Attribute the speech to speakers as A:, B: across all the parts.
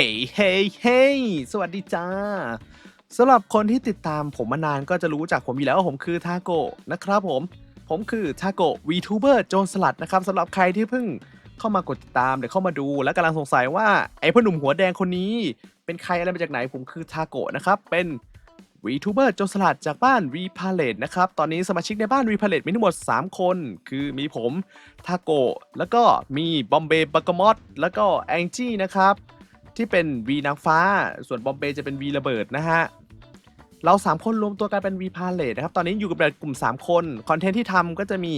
A: ฮ้ยเฮ้ยเฮ้ยสวัสดีจ้าสำหรับคนที่ติดตามผมมานานก็จะรู้จักผมอยู่แล้วว่าผมคือทาโกะนะครับผม ผมคือทาโกะวีทูเบอร์โจนสลัดนะครับสำหรับใครที่เพิ่งเข้ามากดติดตามหรือเข้ามาดู และกำลังสงสัยว่าไอ้พ่อหนุ่มหัวแดงคนนี้ เป็นใครอะไรมาจากไหนผมคือทาโกะนะครับ เป็นวีทูเบอร์โจนสลัดจากบ้านวีพาเลตนะครับ ตอนนี้สมาชิกในบ้านวีพาเลตมีทั้งหมด 3 คน คือมีผมทาโกะแล้วก็มีบอมเบย์บักกมอตแล้วก็แองจี้นะครับ ที่เป็น V นางฟ้า ส่วนบอมเบย์จะเป็น V ระเบิดนะฮะ เรา 3 คนรวมตัวกันเป็น V พาเลตนะครับ ตอนนี้อยู่กับกลุ่ม 3 คน คอนเทนต์ที่ทำก็จะมี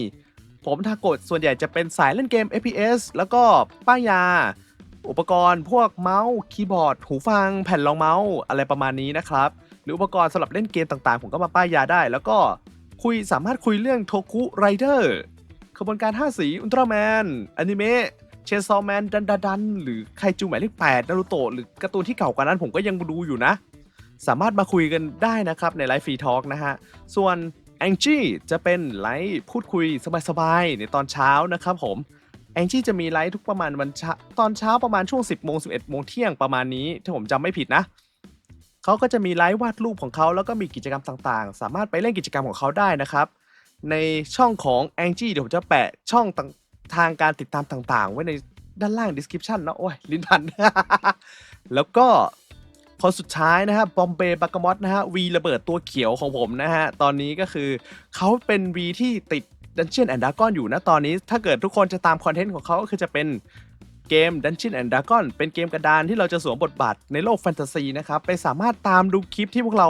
A: ผมทาโกดส่วนใหญ่จะเป็นสายเล่นเกม FPS แล้วก็ป้ายยา อุปกรณ์พวกเมาส์ คีย์บอร์ด หูฟัง แผ่นรองเมาส์อะไรประมาณนี้นะครับ หรืออุปกรณ์สำหรับเล่นเกมต่างๆ ผมก็มาป้ายยาได้ แล้วก็คุยสามารถคุยเรื่องโทคุไรเดอร์ขบวนการ 5 สี อุลตร้าแมน อนิเมะ เชนซอแมนดันดันดัน หรือไคจูหมายเลขแปดนารูโตะหรือการ์ตูนที่เก่ากว่านั้นผมก็ยังดูอยู่นะ สามารถมาคุยกันได้นะครับในไลฟ์ฟรีทอล์กนะฮะ ส่วนแองจี้จะเป็นไลฟ์พูดคุยสบายๆในตอนเช้านะครับผมแองจี้จะมีไลฟ์ทุกประมาณวันช้าตอนเช้าประมาณช่วง 10โมง11โมงเที่ยงประมาณนี้ถ้าผมจำไม่ผิดนะเขาก็จะมีไลฟ์วาดรูปของเขาแล้วก็มีกิจกรรมต่างๆ สามารถไปเล่นกิจกรรมของเขาได้นะครับ ในช่องของ a n g จี้เดี๋ยวผมจะแปะช่องต่าง ทางการติดตามต่างๆ ไว้ในด้านล่าง description นะโอ้ย ลิ้นพัน แล้วก็คนสุดท้ายนะฮะบอมเบย์บากามอตนะฮะวีระเบิดตัวเขียวของผมนะฮะ ตอนนี้ก็คือเขาเป็นวีที่ติดดันเจียนแอนด์ดากอนอยู่นะตอนนี้ ถ้าเกิดทุกคนจะตามคอนเทนต์ของเขาก็คือจะเป็น เกม Dungeon and Dragon เป็นเกมกระดานที่เราจะสวมบทบาทในโลกแฟนตาซีนะครับ ไปสามารถตามดูคลิปที่พวกเรา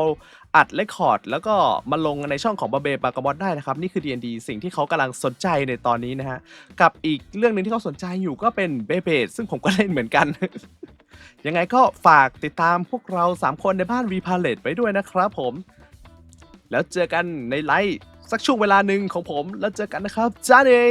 A: อัดเลคคอร์ด แล้วก็มาลงในช่องของบาเบบากามอดได้นะครับ นี่คือ D&D สิ่งที่เขากำลังสนใจในตอนนี้นะฮะ กับอีกเรื่องหนึ่งที่เขาสนใจอยู่ก็เป็นเบเบดซึ่งผมก็เล่นเหมือนกัน ยังไงก็ฝากติดตามพวกเรา 3 คนในบ้าน V p a l e t ไปด้วยนะครับผม แล้วเจอกันในไลฟ์สักช่วงเวลาหนึ่งของผมแล้วเจอกันนะครับจ้าเนย